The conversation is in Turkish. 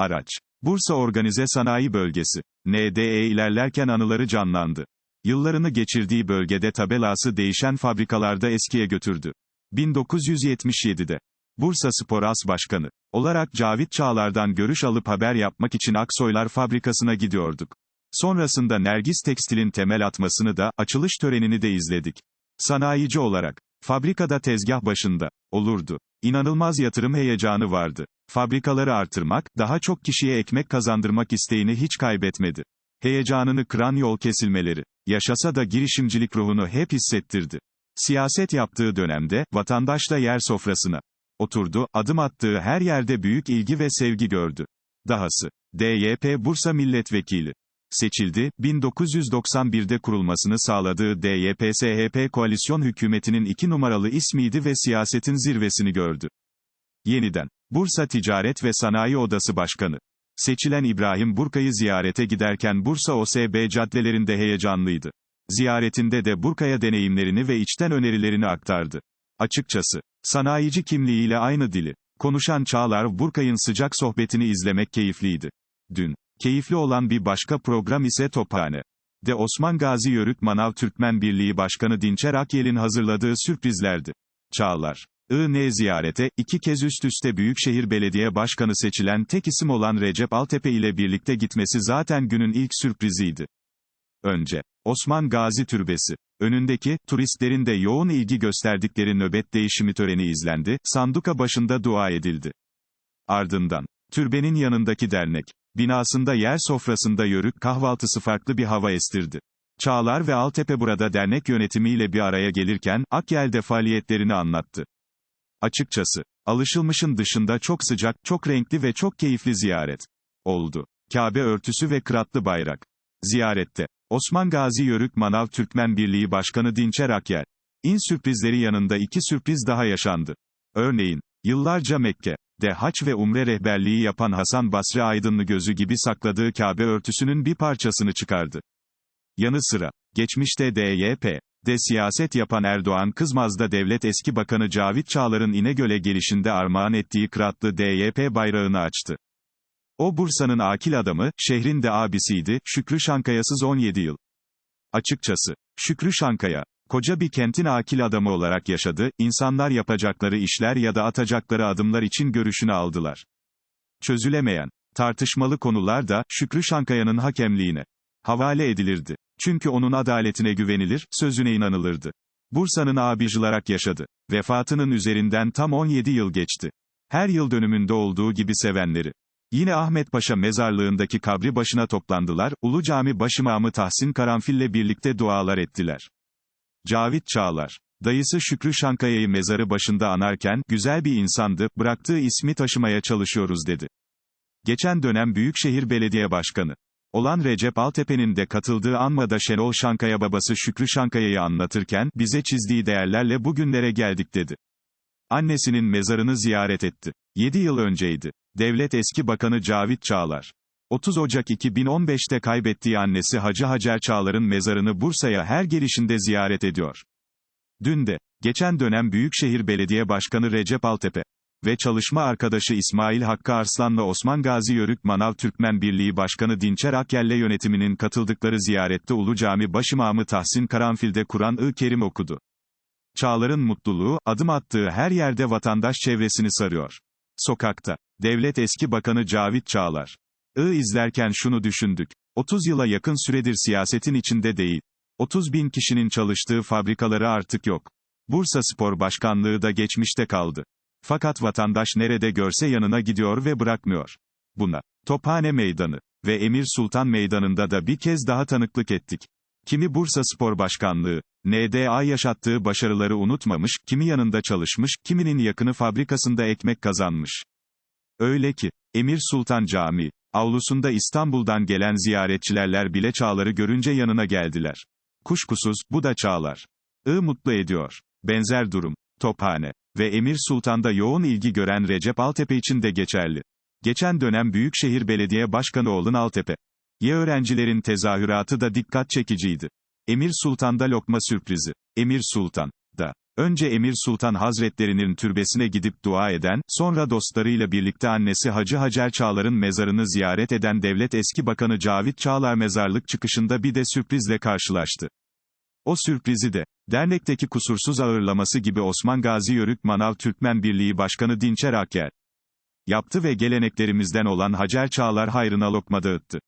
Araç. Bursa Organize Sanayi Bölgesi. NDE ilerlerken anıları canlandı. Yıllarını geçirdiği bölgede tabelası değişen fabrikalarda eskiye götürdü. 1977'de. Bursa Spor As Başkanı olarak Cavit Çağlar'dan görüş alıp haber yapmak için Aksoylar Fabrikası'na gidiyorduk. Sonrasında Nergis Tekstil'in temel atmasını da, açılış törenini de izledik. Sanayici olarak, fabrikada tezgah başında, olurdu. İnanılmaz yatırım heyecanı vardı. Fabrikaları artırmak, daha çok kişiye ekmek kazandırmak isteğini hiç kaybetmedi. Heyecanını kıran yol kesilmeleri, yaşasa da girişimcilik ruhunu hep hissettirdi. Siyaset yaptığı dönemde, vatandaşla yer sofrasına oturdu, adım attığı her yerde büyük ilgi ve sevgi gördü. Dahası, DYP Bursa Milletvekili seçildi, 1991'de kurulmasını sağladığı DYP-SHP koalisyon hükümetinin iki numaralı ismiydi ve siyasetin zirvesini gördü. Yeniden, Bursa Ticaret ve Sanayi Odası Başkanı. Seçilen İbrahim Burka'yı ziyarete giderken Bursa OSB caddelerinde heyecanlıydı. Ziyaretinde de Burka'ya deneyimlerini ve içten önerilerini aktardı. Açıkçası, sanayici kimliğiyle aynı dili konuşan Çağlar Burkay'ın sıcak sohbetini izlemek keyifliydi. Dün, keyifli olan bir başka program ise Tophane. De Osman Gazi Yörük Manav Türkmen Birliği Başkanı Dinçer Akyel'in hazırladığı sürprizlerdi. Çağlar. IN ziyarete, iki kez üst üste Büyükşehir Belediye Başkanı seçilen tek isim olan Recep Altepe ile birlikte gitmesi zaten günün ilk sürpriziydi. Önce, Osman Gazi Türbesi. Önündeki, turistlerin de yoğun ilgi gösterdikleri nöbet değişimi töreni izlendi, sanduka başında dua edildi. Ardından, türbenin yanındaki dernek, binasında yer sofrasında yörük kahvaltısı farklı bir hava estirdi. Çağlar ve Altepe burada dernek yönetimiyle bir araya gelirken, Akyel'de faaliyetlerini anlattı. Açıkçası, alışılmışın dışında çok sıcak, çok renkli ve çok keyifli ziyaret oldu. Kabe örtüsü ve kıratlı bayrak. Ziyarette, Osman Gazi Yörük Manav Türkmen Birliği Başkanı Dinçer Akyel. İn sürprizleri yanında iki sürpriz daha yaşandı. Örneğin, yıllarca Mekke, de haç ve umre rehberliği yapan Hasan Basri Aydınlı gözü gibi sakladığı Kabe örtüsünün bir parçasını çıkardı. Yanı sıra, geçmişte DYP, de siyaset yapan Erdoğan Kızmaz'da devlet eski bakanı Cavit Çağlar'ın İnegöl'e gelişinde armağan ettiği kıratlı DYP bayrağını açtı. O Bursa'nın akil adamı, şehrin de abisiydi, Şükrü Şankaya'sız 17 yıl. Açıkçası, Şükrü Şankaya, koca bir kentin akil adamı olarak yaşadı, insanlar yapacakları işler ya da atacakları adımlar için görüşünü aldılar. Çözülemeyen, tartışmalı konular da, Şükrü Şankaya'nın hakemliğine havale edilirdi. Çünkü onun adaletine güvenilir, sözüne inanılırdı. Bursa'nın abicılarak yaşadı. Vefatının üzerinden tam 17 yıl geçti. Her yıl dönümünde olduğu gibi sevenleri. Yine Ahmet Paşa mezarlığındaki kabri başına toplandılar, Ulu Cami başımamı Tahsin Karanfil'le birlikte dualar ettiler. Cavit Çağlar. Dayısı Şükrü Şankaya'yı mezarı başında anarken, güzel bir insandı, bıraktığı ismi taşımaya çalışıyoruz dedi. Geçen dönem Büyükşehir Belediye Başkanı olan Recep Altepe'nin de katıldığı anmada Şenol Şankaya babası Şükrü Şankaya'yı anlatırken, bize çizdiği değerlerle bugünlere geldik dedi. Annesinin mezarını ziyaret etti. 7 yıl önceydi. Devlet eski bakanı Cavit Çağlar. 30 Ocak 2015'te kaybettiği annesi Hacı Hacer Çağlar'ın mezarını Bursa'ya her gelişinde ziyaret ediyor. Dün de, geçen dönem Büyükşehir Belediye Başkanı Recep Altepe ve çalışma arkadaşı İsmail Hakkı Arslan'la Osman Gazi Yörük Manav Türkmen Birliği Başkanı Dinçer Akyelle yönetiminin katıldıkları ziyarette Ulu Cami Başimamı Tahsin Karanfil'de Kur'an-ı Kerim okudu. Çağlar'ın mutluluğu, adım attığı her yerde vatandaş çevresini sarıyor. Sokakta, devlet eski bakanı Cavit Çağlar. I izlerken şunu düşündük. 30 yıla yakın süredir siyasetin içinde değil. 30 bin kişinin çalıştığı fabrikaları artık yok. Bursa Spor Başkanlığı da geçmişte kaldı. Fakat vatandaş nerede görse yanına gidiyor ve bırakmıyor. Buna, Tophane Meydanı ve Emir Sultan Meydanı'nda da bir kez daha tanıklık ettik. Kimi Bursa Spor Başkanlığı, NDA yaşattığı başarıları unutmamış, kimi yanında çalışmış, kiminin yakını fabrikasında ekmek kazanmış. Öyle ki, Emir Sultan Camii, avlusunda İstanbul'dan gelen ziyaretçilerler bile Çağlar'ı görünce yanına geldiler. Kuşkusuz, bu da Çağlar. I mutlu ediyor. Benzer durum, Tophane ve Emir Sultan'da yoğun ilgi gören Recep Altepe için de geçerli. Geçen dönem Büyükşehir Belediye Başkanı Oğlun Altepe. Ya öğrencilerin tezahüratı da dikkat çekiciydi. Emir Sultan'da lokma sürprizi. Emir Sultan, da, Önce Emir Sultan Hazretlerinin türbesine gidip dua eden, sonra dostlarıyla birlikte annesi Hacı Hacer Çağlar'ın mezarını ziyaret eden Devlet Eski Bakanı Cavit Çağlar mezarlık çıkışında bir de sürprizle karşılaştı. O sürprizi de, dernekteki kusursuz ağırlaması gibi Osman Gazi Yörük Manav Türkmen Birliği Başkanı Dinçer Akker yaptı ve geleneklerimizden olan Hacer Çağlar hayrına lokma dağıttı.